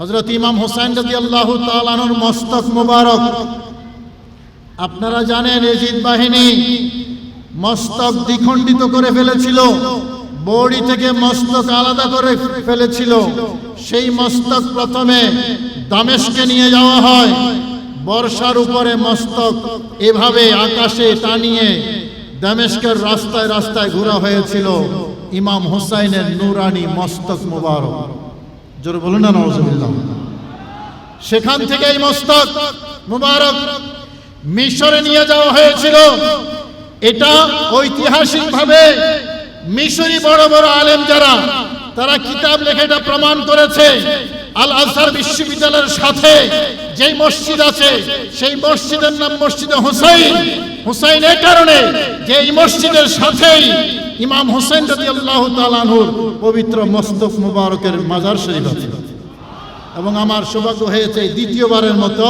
হজরত ইমাম হোসেন রাজি আল্লাহ তালানুর মস্তক মুবারক। আপনারা জানেন এজিদ বাহিনী মস্তক দ্বিখণ্ডিত করে ফেলেছিল, বড়ি থেকে মস্তক আলাদা করে ফেলেছিল। সেই মস্তক প্রথমে দামেশকে নিয়ে যাওয়া হয়, বর্ষার উপরে মস্তক এভাবে আকাশে টানিয়ে দামেশকের রাস্তায় রাস্তায় ঘোরা হয়েছিল। ইমাম হোসাইনের নুরানি মস্তক মুবারক। জোরে বলুন না, নওয়াজুবিল্লাহ। সেখান থেকে এই মস্তক মুবারক মিশরে নিয়ে যাওয়া হয়েছিল। এটা ঐতিহাসিকভাবে মিশরি বড় বড় আলেম যারা, তারা কিতাব লেখে এটা প্রমাণ করেছে। আল আজহার বিশ্ববিদ্যালয়ের সাথে যেই মসজিদ আছে, সেই মসজিদের নাম মসজিদে হুসাইন। হুসাইন কারণে যে এই মসজিদের সাথেই ইমাম হোসেন রবি আল্লাহ তালানহুর পবিত্র মস্তক মুবারকের মাজার শরীফ আছে। এবং আমার সৌভাগ্য হয়েছে দ্বিতীয়বারের মতো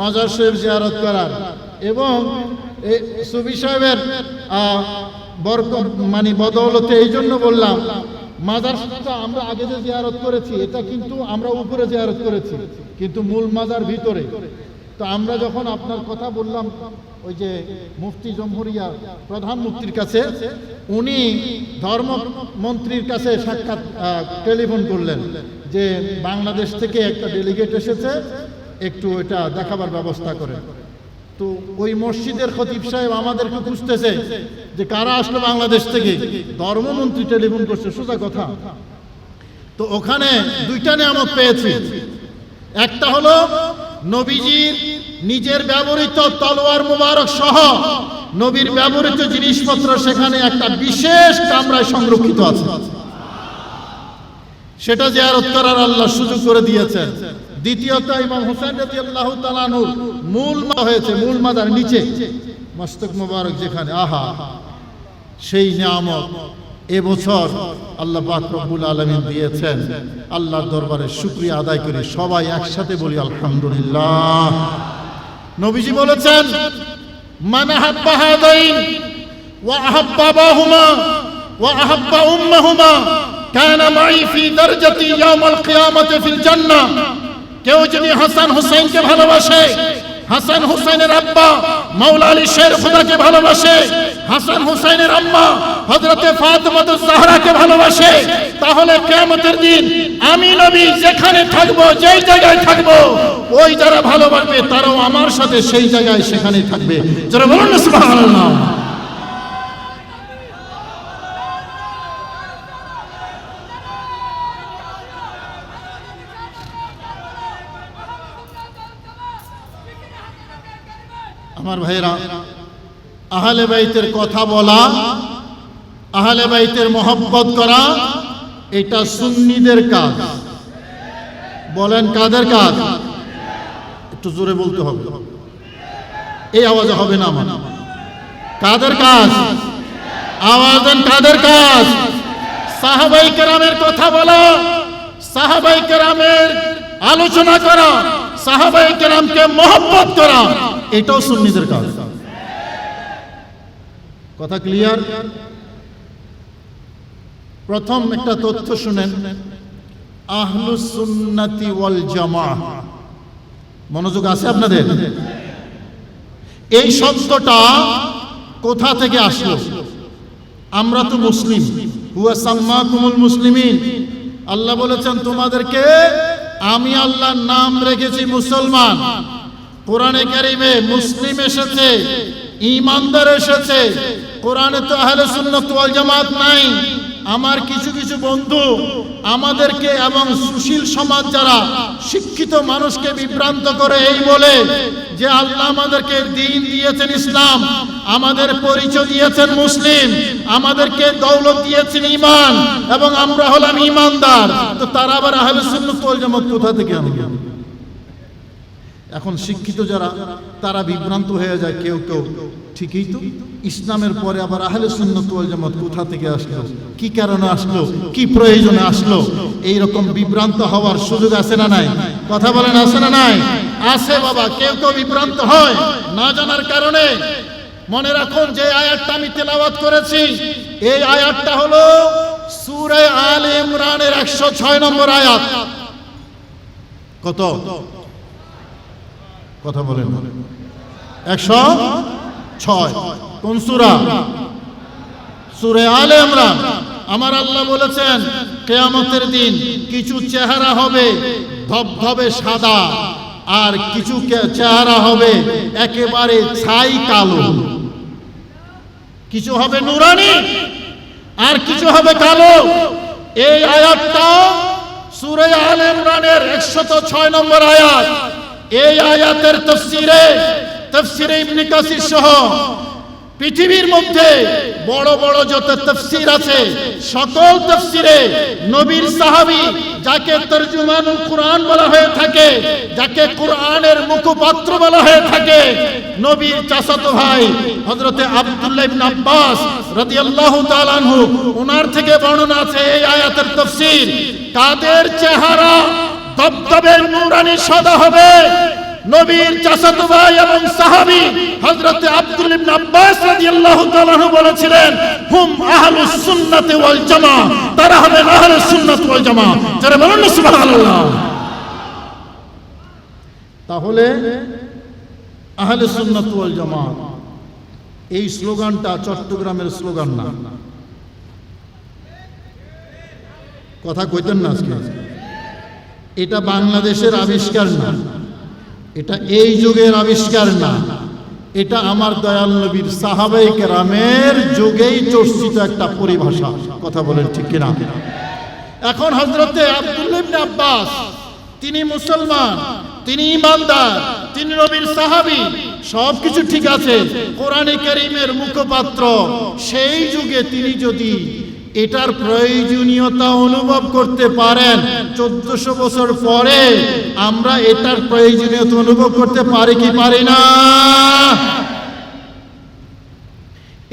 মাজার শরীফ জিয়ারত করার। এবং সুবি সাহেবের বরক মানে বদৌলতে এই জন্য বললাম, মাজার শরীফটা আমরা আগে যে জিয়ারত করেছি, এটা কিন্তু আমরা উপরে জিয়ারত করেছি। কিন্তু মূল মাজার ভিতরে তো আমরা যখন আপনার কথা বললাম, ওই যে মুফতি জমহুরিয়া, প্রধান মুফতির কাছে, উনি ধর্ম মন্ত্রীর কাছে সাক্ষাৎ টেলিফোন করলেন যে বাংলাদেশ থেকে একটা ডেলিগেট এসেছে, একটু এটা দেখাবার ব্যবস্থা করে। তো ওই মসজিদের খতিব সাহেব আমাদেরকে খুঁজতেছে যে কারা আসলো বাংলাদেশ থেকে। ধর্মমন্ত্রী টেলিফোন করছে, সোজা কথা। তো ওখানে দুইটা নিয়ামত পেয়েছি। একটা হলো নবীজির নিজের ব্যবহৃত তলোয়ার মুবারক সহ নবীর ব্যবহৃত জিনিসপত্র সেখানে একটা বিশেষ কামরায় সংরক্ষিত আছে। সেটা জিয়ারত করার আল্লাহ সুযোগ করে দিয়েছেন। দ্বিতীয়ত ইমাম হোসেন রাজি আল্লাহ তালানুর মূল মা হয়েছে, মূল মাদার নিচে। মস্তক মুবারক যেখানে, আহা, সেই নিয়ামত। এবছর আল্লাহ রব্বুল আলমিন দিয়েছেন আল্লাহর দরবারে শুক্রিয়া আদায় করি সবাই একসাথে বলি আলহামদুলিল্লাহ। নবীজি বলেছেন ওয়া ওয়া ফি কেউ হাসান ভালোবাসে, হাসান আব্বা মাওলা আলী শের খোদাকে ভালোবাসে হাসান হুসাইনের আম্মা হযরতে ফাতেমা জাহরাকে ভালোবাসে, তাহলে কিয়ামতের দিন আমি নবী যেখানে থাকব, যেই জায়গায় থাকব, ওই যারা ভালোবাসবে তারাও আমার সাথে সেই জায়গায় সেখানেই থাকবে। যারা বলুন না, সুবহানাল্লাহ। আমার ভাইরা আহলে বাইতের কথা বলা, আহলে বাইতের মহব্বত করা, এটা সুন্নিদের কাজ। বলেন কাদের কাজ? একটু জোরে বলতে হবে। এই আওয়াজে হবে না আমার। কাদের কাজ? আওয়াজ দেন কাদের কাজ? সাহাবাই কেরামের কথা বলা, সাহাবাই কেরামের আলোচনা করা, সাহাবাই কেরামকে মহব্বত করা, এটাও সুন্নিদের কাজ। কথা ক্লিয়ার প্রথম একটা তথ্য শুনেন। আহলুস সুন্নাতি ওয়াল জামা মনোযোগ আছে আপনাদের? এই শব্দটা কোথা থেকে আসলো? আমরা তো মুসলিম। হুয়া সাম্মাকুমুল মুসলিমিন। আল্লাহ বলেছেন, তোমাদেরকে আমি আল্লাহর নাম রেখেছি মুসলমান। কোরআনে কারিমে মুসলিম এসেছে। ইমানদার এসেছে। কোরআনে তো আহলে সুন্নাত ওয়াল জামাত নাই। আমার কিছু কিছু বন্ধু আমাদেরকে এবং সুশীল সমাজ যারা শিক্ষিত মানুষকে বিভ্রান্ত করে এই বলে যে আল্লাহ আমাদেরকে দিন দিয়েছেন ইসলাম, আমাদের পরিচয় দিয়েছেন মুসলিম, আমাদেরকে দৌলত দিয়েছেন ইমান এবং আমরা হলাম ইমানদার তো তারা আবার আহলে সুন্নাত ওয়াল জামাত কোথা থেকে আনবে? এখন শিক্ষিত যারা, তারা বিভ্রান্ত হয়ে যায় কেউ কেউ। ঠিকই তো? ইসলামের পরে আবার আহলে সুন্নত ওয়াল জামাত কোথা থেকে আসলো? কি কারণে আসলো? কি প্রয়োজনে আসলো? এই রকম বিভ্রান্ত হওয়ার সুযোগ আছে না নাই? কথা বলেন, আছে না নাই? আছে বাবা, কেউ কেউ বিভ্রান্ত হয়। না জানার কারণে। মনে রাখুন, যে আয়াতটা আমি তেলাওয়াত করেছি, এই আয়াতটা হলো সূরা আল ইমরানের 106 নম্বর আয়াত। কত? কথা বলেন। একশো ছয়, কোন সুরা? সুরে আলে ইমরান। আমার আল্লাহ বলেছেন, কেয়ামতের দিন কিছু চেহারা হবে ধবধবে সাদা, আর কিছু চেহারা হবে একেবারে ছাই কালো। কিছু হবে নুরানি, আর কিছু হবে কালো। এই আয়াতটা সুরে আল ইমরানের একশত ছয় নম্বর আয়াত। এই আয়াতের তফসিরে তফসিরে ইবনে কাসির সহ পৃথিবীর মধ্যে বড় বড় যত তফসির আছে, সকল তফসিরে নবীর সাহাবী যাকে তর্জুমানুল কোরআন বলা হয়ে থাকে, যাকে কোরআনের মুখপাত্র বলা হয়ে থাকে, নবীর চাচাতো ভাই হযরতে আব্দুল্লাহ ইবনে আব্বাস রাদিয়াল্লাহু তাআলা আনহু ওনার থেকে বর্ণনা আছে এই আয়াতের তফসির কাদের চেহারা দবদবে নূরানি সাদা হবে। নবীর চাচাতো ভাই এবং সাহাবী হযরতে আব্দুল ইবনে আব্বাস রাদিয়াল্লাহু তাআলা বলেছিলেন, হুম আহলুস সুন্নাতি ওয়াল জামা। তারা হবেন আহলুস সুন্নাত ওয়াল জামা। যারা বলেন সুবহানাল্লাহ। তাহলে আহলে সুন্নাত ওয়াল জামা, এই স্লোগানটা চট্টগ্রামের স্লোগান না। কথা কইতেন না আজকে? এটা বাংলাদেশের আবিষ্কার না। এটা এই যুগের আবিষ্কার না। এটা আমার দয়াল নবীর সাহাবাই কেরামের যুগেই চর্চিত একটা পরিভাষা। কথা বলেন ঠিক কিনা? এখন হজরতে ইবনে আব্বাস, তিনি মুসলমান, তিনি ইমানদার তিনি নবীর সাহাবী সব কিছু ঠিক আছে। কোরআনে কারীমের মুখপাত্র, সেই যুগে তিনি যদি এটার প্রয়োজনীয়তা অনুভব করতে পারেন। চোদ্দশো বছর পরে আমরা এটার প্রয়োজনীয়তা অনুভব করতে পারি কি পারি না?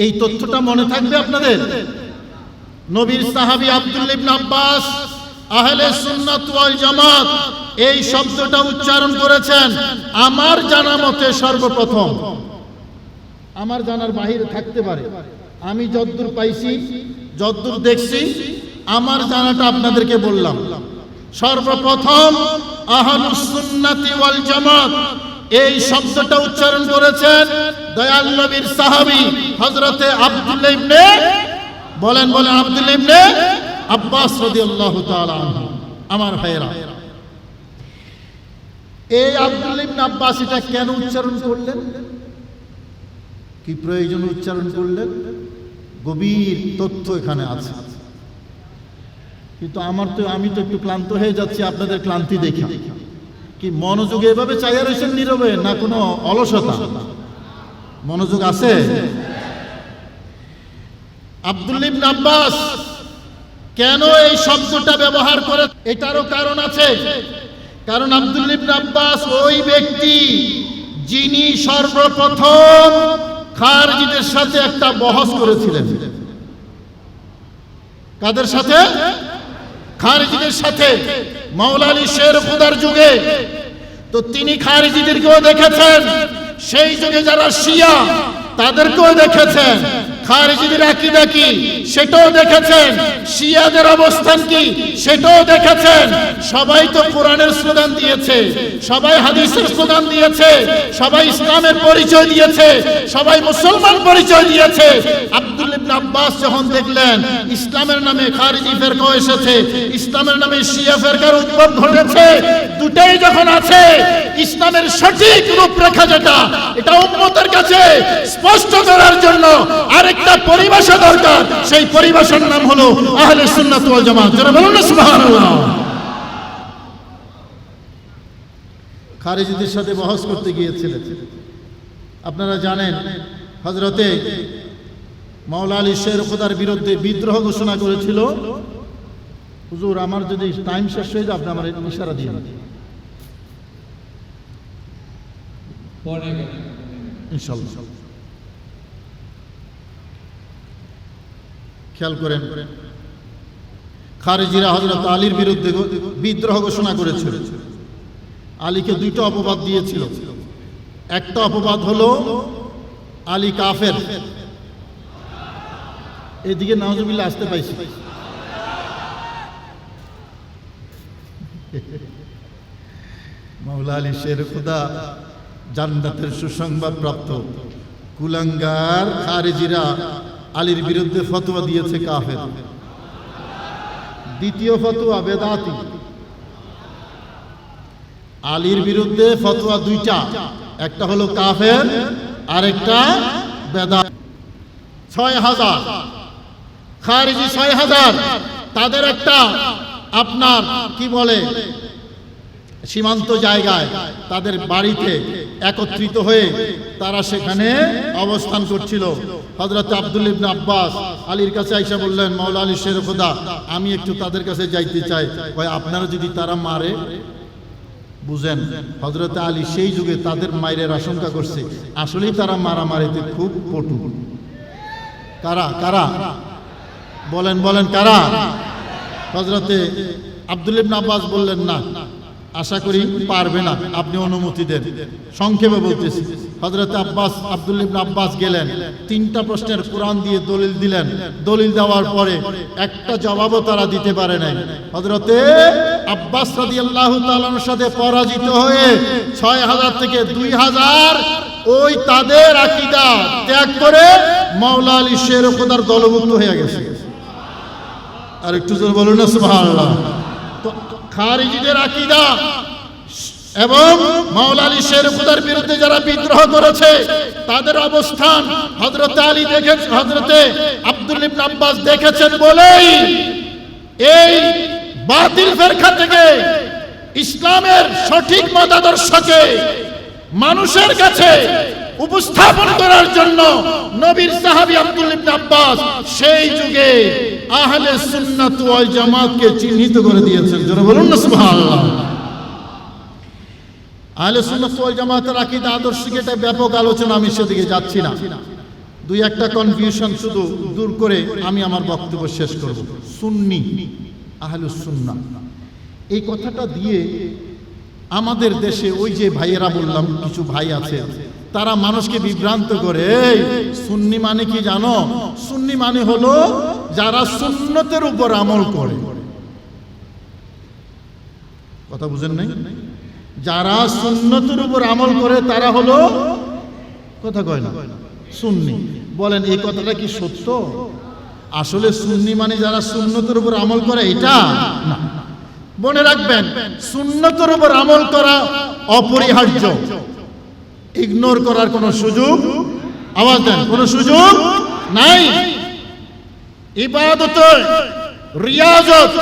এই তথ্যটা মনে থাকবে আপনাদের? নবীর সাহাবী আব্দুল ইবনে আব্বাস, আহলে সুন্নাত ওয়াল জামাত এই শব্দটা উচ্চারণ করেছেন, আমার জানা মতে সর্বপ্রথম। আমার জানার বাহিরে থাকতে পারে। আমি যদ্দূর পাইছি যদ্দূর দেখছি, আমার জানাটা আপনাদেরকে বললাম। সর্বপ্রথম, আহলুস সুন্নাতি ওয়াল জামাত। এই শব্দটা উচ্চারণ করেছেন দয়াল নবীর সাহাবী, হযরতে আব্দুল্লাহ ইবনে বলেন বলেন আব্দুল ইবনে আব্বাস রাদিয়াল্লাহু তাআলা আমার ভাইয়েরা। এই আব্দুল ইবনে আব্বাস এটা কেন উচ্চারণ করলেন? কি প্রয়োজন উচ্চারণ করলেন? গভীর তথ্য এখানে আছে। কিন্তু আমার তো আমি তো একটু ক্লান্ত হয়ে যাচ্ছি, আপনাদের ক্লান্তি দেখি। কি মনোযোগে এভাবে চাইয়া রয়েছেন নীরবে, না কোনো অলসতা? মনোযোগ আছে? আব্দুল ইবনে আব্বাস, কেন এই শব্দটা ব্যবহার করে? এটারও কারণ আছে। কারণ আব্দুল ইবনে আব্বাস ওই ব্যক্তি যিনি সর্বপ্রথম খারজিদের সাথে একটা বহস করেছিলেন। কাদের সাথে? খারজিদের সাথে। মাওলা আলী শের খুদার যুগে। তো তিনি খারজিদেরকেও দেখেছেন। সেই যুগে যারা শিয়া, তাদেরকেও দেখেছেন। খারিজিদের আকিদা কি সেটাও দেখেছেন। শিয়াদের অবস্থান কি? সেটাও দেখেছেন। সবাই তো কোরআনের স্লোগান দিয়েছে। সবাই হাদিসের স্লোগান দিয়েছে। সবাই ইসলামের পরিচয় দিয়েছে। সবাই মুসলমান পরিচয় দিয়েছে। আব্দুল আব্বাস যখন দেখলেন, ইসলামের নামে খারিজি ফেরকা এসেছে, ইসলামের নামে শিয়া ফেরকার উদ্ভব ঘটেছে, দুটাই যখন আছে, ইসলামের সঠিক রূপরেখা যেটা, এটা উম্মতের কাছে স্পষ্ট করার জন্য আরেকটা পরিভাষা দরকার। সেই পরিভাষার নাম হলো আহলে সুন্নাত ওয়াল জামাত। যারা বলুন না, সুবহানাল্লাহ। খারিজিদের সাথে বহস করতে গিয়েছিলেন। আপনারা জানেন হজরতে মাওলা আলী শের খোদার বিরুদ্ধে বিদ্রোহ ঘোষণা করেছিল। হুজুর আমার যদি টাইম শেষ হয়ে যায় আপনি আমার ইশারা দিয়ে ইনশাল্লাহ। খেয়াল করেন খারেজিরা হজরত আলীর বিরুদ্ধে বিদ্রোহ ঘোষণা করেছিল। আলীকে দুইটা অপবাদ দিয়েছিল। একটা অপবাদ হলো আলী কাফের। এদিকে নওয়াজবিল্লা আসতে পাইছি। মাওলা আলী শের খুদা জান্নাতের সুসংবাদ প্রাপ্ত। কুলাঙ্গার খারেজিরা আলীর বিরুদ্ধে ফতোয়া দিয়েছে কাফের। দ্বিতীয় ফতোয়া বেদাতি। আলীর বিরুদ্ধে ফতোয়া দুইটা, একটা হলো কাফের, আরেকটা বেদা ছয় হাজার খারিজি ছয় হাজার। তাদের একটা আপনার কি বলে? সীমান্ত জায়গায় তাদের বাড়িতে একত্রিত হয়ে তারা সেখানে অবস্থান করছিল। হজরত আব্দুল ইবনে আব্বাস আলীর কাছে আইসা বললেন, মাওলা আলী শের খোদা, আমি একটু তাদের কাছে যাইতে চাই। ভাই আপনারা যদি তারা মারে? বুঝেন হজরত আলী সেই যুগে তাদের মায়ের আশঙ্কা করছে। আসলেই তারা মারামারিতে খুব পটু কারা? কারা? বলেন বলেন, কারা? হজরতে আব্দুল ইবনে আব্বাস বললেন, না, আশা করি পারবে না, আপনি অনুমতি দেন। সংক্ষেপে বলতেছি হজরত আব্বাস, আব্দুল ইবনে আব্বাস গেলেন, তিনটা প্রশ্নের কোরআন দিয়ে দলিল দিলেন। দলিল দেওয়ার পরে একটা জবাবও তারা দিতে পারে নাই। হজরতে আব্বাস রাদিয়াল্লাহু তাআলার সাথে পরাজিত হয়ে ছয় হাজার থেকে দুই হাজার ওই তাদের আকীদা ত্যাগ করে মাওলা আলী শের খোদার দলভুক্ত হয়ে গেছে। আর একটু জোর বলুন না, সুবহানাল্লাহ। তো খারিজিদের আকীদা এবং মাওলা আলী শের বিরুদ্ধে যারা বিদ্রোহ করেছে, তাদের অবস্থান হযরত আলী দেখেন হযরতে আব্দুল ইবনে আব্বাস দেখেছেন বলেই এই বাতিল ফেরকা থেকে ইসলামের সঠিক মতাদর্শকে মানুষের কাছে উপস্থাপন করার জন্য নবীর সাহাবী আব্দুল ইবনে আব্বাস সেই যুগে আহলে সুন্নাত ওয়াল জামাতকে চিহ্নিত করে দিয়েছেন। জোরে বলুন না, সুবহানাল্লাহ। আহলে সুন্নাত ওয়াল জামাতের আকীদা আদর্শিক, এটা ব্যাপক আলোচনা, আমি সেদিকে যাচ্ছি না। দুই একটা কনফিউশন শুধু দূর করে আমি আমার বক্তব্য শেষ করব। সুন্নি আহলুস সুন্নাহ। এই কথাটা দিয়ে আমাদের দেশে ওই যে ভাইয়েরা বললাম, কিছু ভাই আছে তারা মানুষকে বিভ্রান্ত করে। সুন্নি মানে কি জানো? সুন্নি মানে হলো যারা সুন্নতের উপর আমল করে। কথা বুঝেন নাই? যারা সুন্নতের উপর আমল করে, তারা হলো কথা কয় না, সুন্নি। বলেন, এই কথাটা কি সত্য? আসলে সুন্নি মানে যারা সুন্নতের উপর আমল করে, এটা না। মনে রাখবেন, সুন্নতের উপর আমল করা অপরিহার্য। ইগনোর করার কোনো সুযোগ? আওয়াজ দেন, কোনো সুযোগ নাই? ইবাদত রিয়াজত,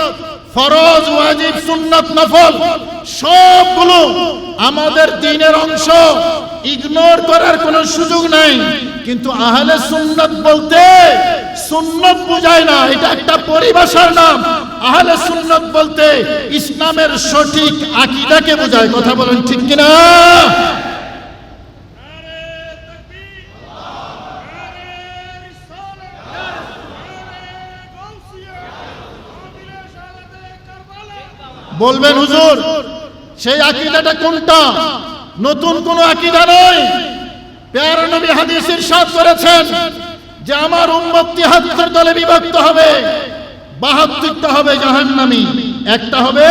ফরজ, ওয়াজিব, সুন্নাত, নফল, সবগুলো আমাদের দিনের অংশ। ইগনোর করার কোনো সুযোগ নাই। কিন্তু আহলে সুন্নাত বলতে সুন্নত বোঝায় না, এটা একটা পরিভাষার নাম। আহলে সুন্নাত বলতে ইসলামের সঠিক আকীদাকে বোঝায়। কথা বলেন ঠিক কিনা? বলবেন হুজুর, সেই আকিদাটা কোনটা? নতুন কোন আকিদা নয় প্যার নবী হাদিস ইরশাদ করেছেন যে আমার উম্মত তিহাত্তর দলে বিভক্ত হবে, বাহাত্তরটা হবে জাহান্নামী। একটা হবে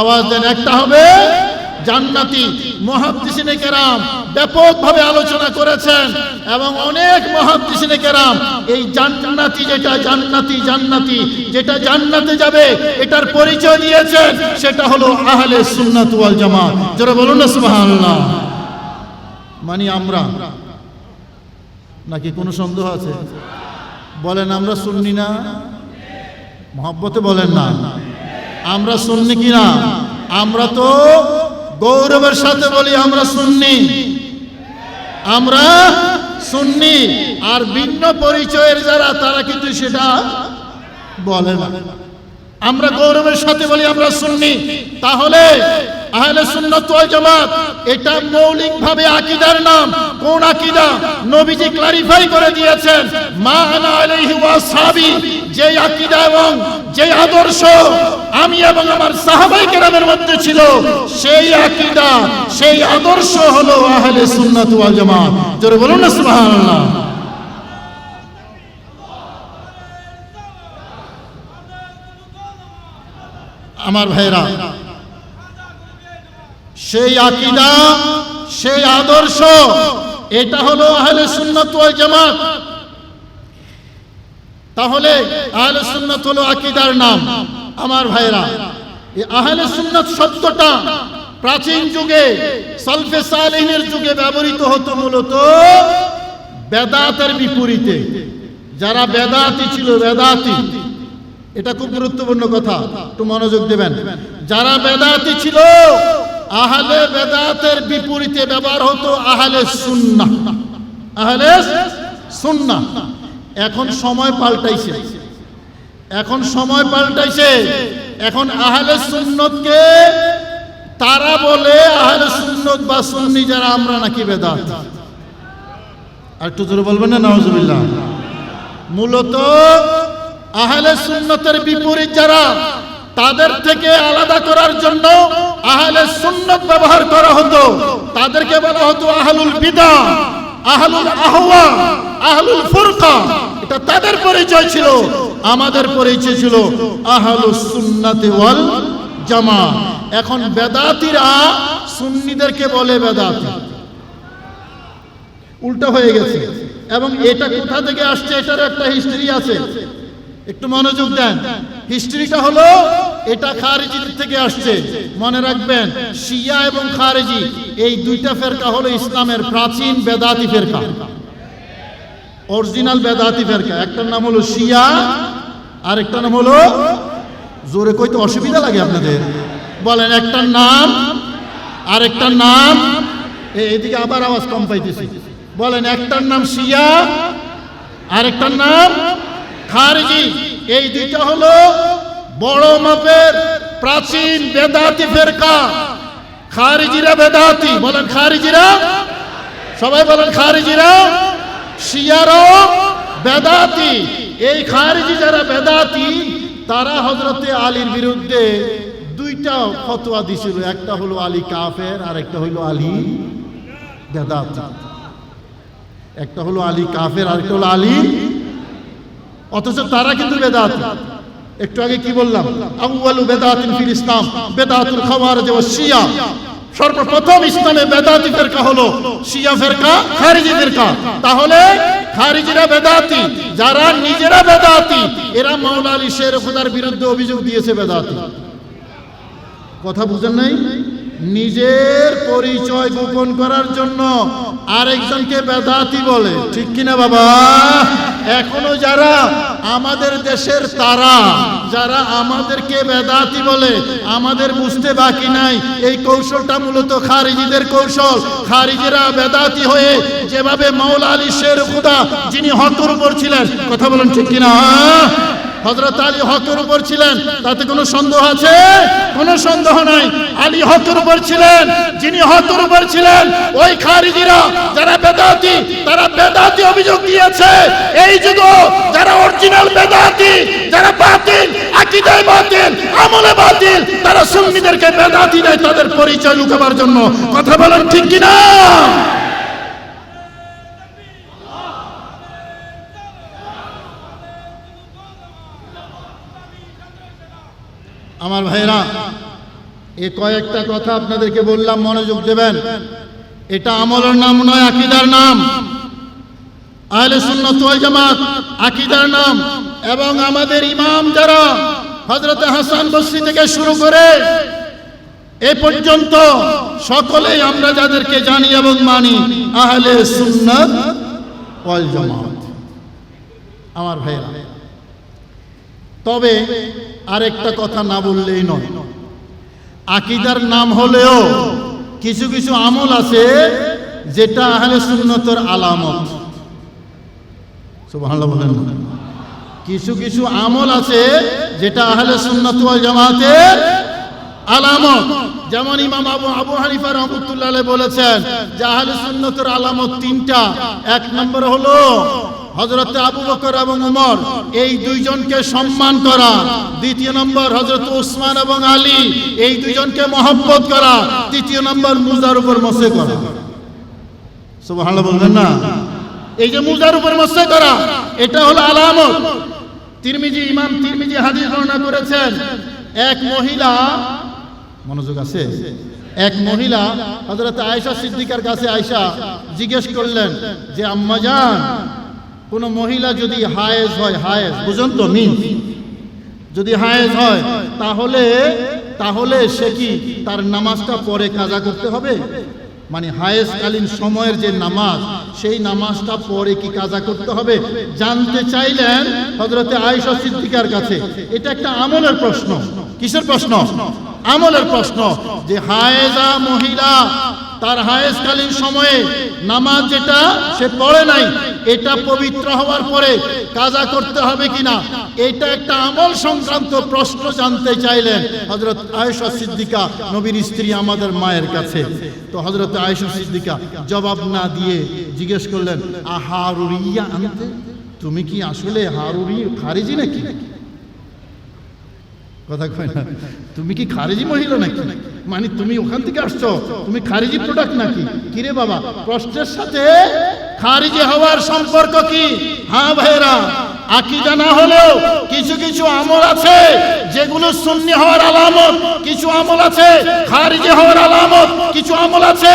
আওয়াজ দেন, একটা হবে জান্নাতি মহাদ্দিসিনে কেরাম ব্যাপকভাবে আলোচনা করেছেন এবং অনেক মহাদ্দিসিনে কেরাম এই জান্নাতি যেটা জান্নাতি জান্নাতি যেটা জান্নাতে যাবে এটার পরিচয় দিয়েছেন, সেটা হলো আহলে সুন্নাত ওয়াল জামাত। যারা বলুন না, সুবহানাল্লাহ। মানে আমরা। নাকি কোনো সন্দেহ আছে? বলেন আমরা শুননি না? মহব্বতে বলেন না। আমরা শুননি কি না আমরা তো গৌরবের সাথে বলি, আমরা শুননি আমরা শুননি আর ভিন্ন পরিচয়ের যারা, তারা কিন্তু সেটা বলে না। আমরা গৌরবের সাথে বলি, আমরা শুননি তাহলে আহলে সুন্নাত ওয়াল জামাত, এটা মৌলিকভাবে আকীদার নাম। কোন আকীদা? নবীজি ক্লারিফাই করে দিয়েছেন, মা আনা আলাইহি ওয়া সাহাবী, যে আকীদা এবং যে আদর্শ আমি এবং আমার সাহাবাই কেরামের মধ্যে ছিল, সেই আকীদা, সেই আদর্শ হলো আহলে সুন্নাত ওয়াল জামাত। জোরে বলুন না সুবহানাল্লাহ। আমার ভাইরা, সেই আকিদা, সেই আদর্শ, এটা হলো আহলে সুন্নাত ওয়াল জামাত। তাহলে আহলে সুন্নাত হলো আকিদার নাম। আমার ভাইরা এই আহলে সুন্নাত শব্দটা প্রাচীন যুগে সালফে সালেহিনের যুগে ব্যবহৃত হতো মূলত বেদাতের বিপরীতে। যারা বেদাতি ছিল, বেদাতি। এটা খুব গুরুত্বপূর্ণ কথা। একটু মনোযোগ দেবেন। যারা বেদাতি ছিল, আহলে বেদাতের বিপরীতে ব্যবহার হতো আহলে সুন্নাহ। আহলে সুন্নাহ। এখন সময় পাল্টাইছে। এখন সময় পাল্টাইছে। এখন আহলে সুন্নতকে তারা বলে আহলে সুন্নত বা সুন্নি যারা, আমরা নাকি বেদাত। আর একটু জোরে বলবেন না? নওয়াজুবিল্লাহ মূলত আহলে সুন্নতের বিপরীত যারা, তাদের থেকে আলাদা করার জন্য আহলে সুন্নত ব্যবহার করা হতো। তাদেরকে বলা হতো আহলুল বিদা আহলুল আহওয়া, আহলুল ফুরকা। এটা তাদের পরিচয় ছিল, আমাদের পরিচয় ছিল আহলুস সুন্নাতি ওয়াল জামা। এখন বেদাতিরা সুন্নিদেরকে বলে বেদাতি। উল্টা হয়ে গেছে। এবং এটা কোথা থেকে আসছে এটার একটা হিস্ট্রি আছে। একটু মনোযোগ দেন। হিস্ট্রিটা হলো, এটা খারেজি থেকে আসছে। মনে রাখবেন, শিয়া এবং খারেজি, এই দুইটা ফেরকা হলো ইসলামের প্রাচীন বেদাতি ফেরকা। অরিজিনাল বেদাতি ফেরকা। একটার নাম হলো শিয়া আর একটা নাম হলো, জোরে কইতে অসুবিধা লাগে আপনাদের। বলেন, একটার নাম আর একটার নাম এদিকে আবার আওয়াজ কম পাইতেছি। বলেন, একটার নাম শিয়া আর একটার নাম খারজি, এই দুইটা হলো বড় মাপের প্রাচীন বেদাতি ফেরকা। খারিজিরা বেদাতি, বলেন খারিজিরা। সবাই বলেন খারিজিরা। শিয়ারাও বেদাতি। এই খারিজি যারা বেদাতি, তারা হজরতে আলীর বিরুদ্ধে দুইটা ফতোয়া দিছিল। একটা হলো আলী কাফের আর একটা হলো আলী বেদাতি। একটা হলো আলী কাফের আর একটা হলো আলী অথচ তারা কিন্তু বেদাতি। একটু আগে কি বললাম? আউয়ালু বেদাতিন ফিল ইসলাম, বেদাতুল খাওয়ারিজ ওয়া শিয়া। সর্বপ্রথম ইসলামে বেদাতি ফেরকা হলো, শিয়া ফেরকা, খারিজি ফেরকা। তাহলে খারিজিরা বেদাতি, যারা নিজেরা বেদাতি, এরা মাওলা আলী শের খুদার বিরুদ্ধে অভিযোগ দিয়েছে বেদাতি। কথা বুঝেন নাই? নিজের পরিচয় গোপন করার জন্য আরেকজনকে বেদাতি বলে। ঠিক কিনা বাবা? এখনও যারা আমাদের দেশের তারা, যারা আমাদেরকে বেদাতি বলে, আমাদের বুঝতে বাকি নাই, এই কৌশলটা মূলত খারিজিদের কৌশল। খারিজিরা বেদাতি হয়ে যেভাবে মৌলা আলী শের খুদা যিনি হকর উপর ছিলেন, কথা বলেন ঠিক কিনা? হজরত আলী হকের উপর ছিলেন, তাতে কোনো সন্দেহ আছে? কোনো সন্দেহ নাই। আলী হকের উপর ছিলেন, যিনি হকের উপর ছিলেন, ওই খারিজিরা যারা বেদাতি, তারা বেদাতি অভিযোগ দিয়েছে। এই যুগ যারা অরিজিনাল বেদাতি, যারা বাতিল, আকিদায় বাতিল, আমলে বাতিল, তারা সুন্নিদেরকে বেদাতি দেয় তাদের পরিচয় লুকাবার জন্য। কথা বলেন ঠিক কিনা? আমার ভাইরা এ কয়েকটা কথা আপনাদেরকে বললাম, মনোযোগ দেবেন। এটা আমলের নাম নয়, আকিদার নাম। আহলে সুন্নাত ওয়াল জামাত, আকিদার নাম। এবং আমাদের ইমাম যারা হযরত হাসান বসরি থেকে শুরু করে, এ পর্যন্ত সকলেই আমরা যাদেরকে জানি এবং মানি, আহলে সুন্নাত ওয়াল জামাত। আমার ভাইরা তবে আরেকটা কথা না বললেই নয়। আকিদার নাম হলেও কিছু কিছু আমল আছে যেটা আহলে সুন্নতের আলামত। বলেন কিছু কিছু আমল আছে যেটা আহলে সুন্নত জামাতের আলামত। যেমন ইমাম আবু আবু হানিফা রহমতুল্লাহ বলেছেন যে আহলে সুন্নতের আলামত তিনটা। এক নম্বর হলো হজরত আবু বকর এবং উমর, এই দুইজনকে সম্মান করা। দ্বিতীয় নম্বর হজরত উসমান এবং আলী, এই দুইজনকে মহব্বত করা। তৃতীয় নম্বর মুজার উপর মসে করা। সুবহানাল্লাহ বলবেন না? এই যে মুজার উপর মসে করা, এটা হলো আলামত। তিরমিজি, ইমাম তিরমিজি হাদিস বর্ণনা করেছেন, এক মহিলা, মনোযোগ আছে? এক মহিলা হজরত আয়েশা সিদ্দিকার কাছে আয়েশা জিজ্ঞেস করলেন যে আম্মাজান কোন মহিলা যদি হায়েজ হয়, হায়েজ, বুঝুন তো, মিন। যদি হায়েজ হয়, তাহলে তাহলে সে কি তার নামাজটা পরে কাজা করতে হবে? মানে হায়েজকালীন সময়ের যে নামাজ, সেই নামাজটা পরে কি কাজা করতে হবে? জানতে চাইলেন হজরতে আয়েশা সিদ্দিকার কাছে। এটা একটা আমলের প্রশ্ন। কিসের প্রশ্ন? আমলের প্রশ্ন যে হায়েজা মহিলা তার হায়েজকালীন সময়ে নামাজ যেটা সে পড়ে নাই, এটা পবিত্র হওয়ার পরে কাজা করতে হবে কিনা, এটা একটা আমল সংক্রান্ত প্রশ্ন জানতে চাইলেন হজরত আয়েশা সিদ্দিকা, নবীর স্ত্রী আমাদের মায়ের কাছে। তো হজরত আয়েশা সিদ্দিকা জবাব না দিয়ে জিজ্ঞেস করলেন আহারুরিয়া আনতে? তুমি কি আসলে হারুরি খারিজি নাকি? কথা কয় না? তুমি কি খারিজি মহিলা নাকি? মানে তুমি ওখান থেকে আসছো? তুমি খারিজি প্রোডাক্ট নাকি? কিরে বাবা, প্রশ্নের সাথে খারিজি হওয়ার সম্পর্ক কি? হ্যাঁ ভাইরা আকিদা না হলেও কিছু কিছু আমল আছে যেগুলো সুন্নি হওয়ার আলামত, কিছু আমল আছে খারিজি হওয়ার আলামত, কিছু আমল আছে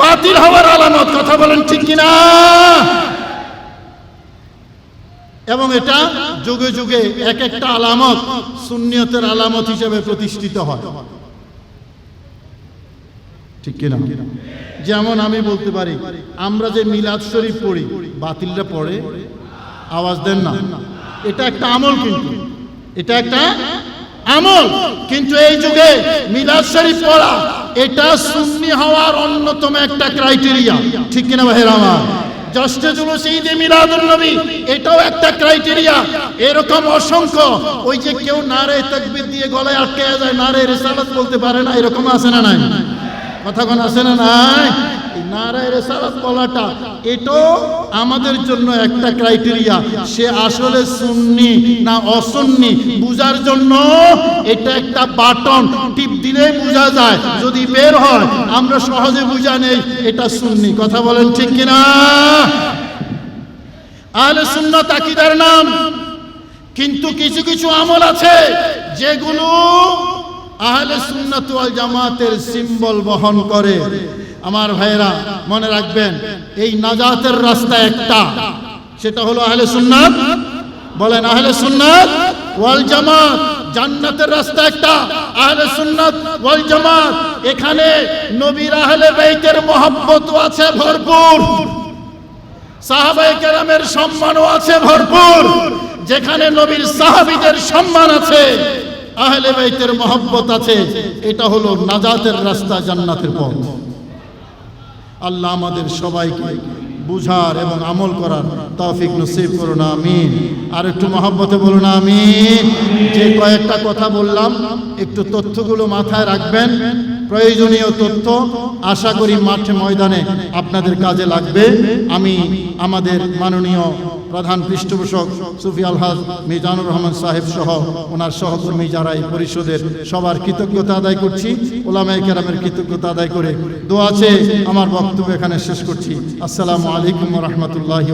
বাতিল হওয়ার আলামত। কথা বলেন ঠিক কিনা? এবং এটা যুগে যুগে এক একটা আলামত সুন্নিয়তের আলামত হিসেবে প্রতিষ্ঠিত হয়। ঠিক কিনা? যেমন আমি বলতে পারি, আমরা যে মিলাদ শরীফ পড়ি, বাতিলটা পড়ে, আওয়াজ দেন না। এটা একটা আমল কিন্তু। এটা একটা আমল। কিন্তু এই যুগে মিলাদ শরীফ পড়া, এটা সুন্নি হওয়ার অন্যতম একটা ক্রাইটেরিয়া। ঠিক কিনা ভাইয়ের আমার? জষ্টে জুলুস মিলাদুল নবী, এটাও একটা ক্রাইটেরিয়া। এরকম অসংখ্য, ওই যে কেউ নারে তাকবীর দিয়ে গলায় আটকে যায়, নারে রিসালাত বলতে পারে না, এরকম আছে না নাই? কথা কোন আছে না নাই? নারায় রেসালাত বলাটা, এটাও আমাদের জন্য একটা ক্রাইটেরিয়া। সে আসলে সুন্নি না অসুন্নি, বুঝার জন্য এটা একটা বাটন, টিপ দিলেই বোঝা যায়। যদি বের হয়, আমরা সহজে বুঝা নেই, এটা সুন্নি। কথা বলেন ঠিক কিনা? আহলে সুন্নাত আকিদার নাম। কিন্তু কিছু কিছু আমল আছে, যেগুলো আহলে সুন্নাত ওয়াল জামাতের সিম্বল বহন করে। আমার ভাইয়েরা, মনে রাখবেন, এই নাজাতের রাস্তা একটা। সেটা হলো আহলে সুন্নাত। বলেন, আহলে সুন্নাত ওয়াল জামাত, জান্নাতের রাস্তা একটা। আহলে সুন্নাত ওয়াল জামাত, এখানে নবীর আহলে বাইতের মহব্বত আছে ভরপুর। সাহাবাই কেরামের সম্মানও আছে ভরপুর। যেখানে নবীর সাহাবিদের সম্মান আছে। আহলে বাইতের মহব্বত আছে, এটা হলো নাজাতের রাস্তা জান্নাতের পথ। আল্লাহ আমাদের সবাইকে বুঝার এবং আমল করার তৌফিক নসিব করুন, আমিন। আর একটু মহব্বতে বলুন, আমিন। যে কয়েকটা কথা বললাম, একটু তথ্যগুলো মাথায় রাখবেন। প্রয়োজনীয় তথ্য আশা করি মাঠে ময়দানে আপনাদের কাজে লাগবে। আমি আমাদের মাননীয় প্রধান পৃষ্ঠপোষক সুফি আলহাজ মিজানুর রহমান সাহেব সহ ওনার সহকর্মী যারা এই পরিষদের সবার কৃতজ্ঞতা আদায় করছি ওলামাই কেরামের কৃতজ্ঞতা আদায় করে দোয়া আছে আমার বক্তব্য এখানে শেষ করছি। আসসালামু আলাইকুম রহমতুল্লাহ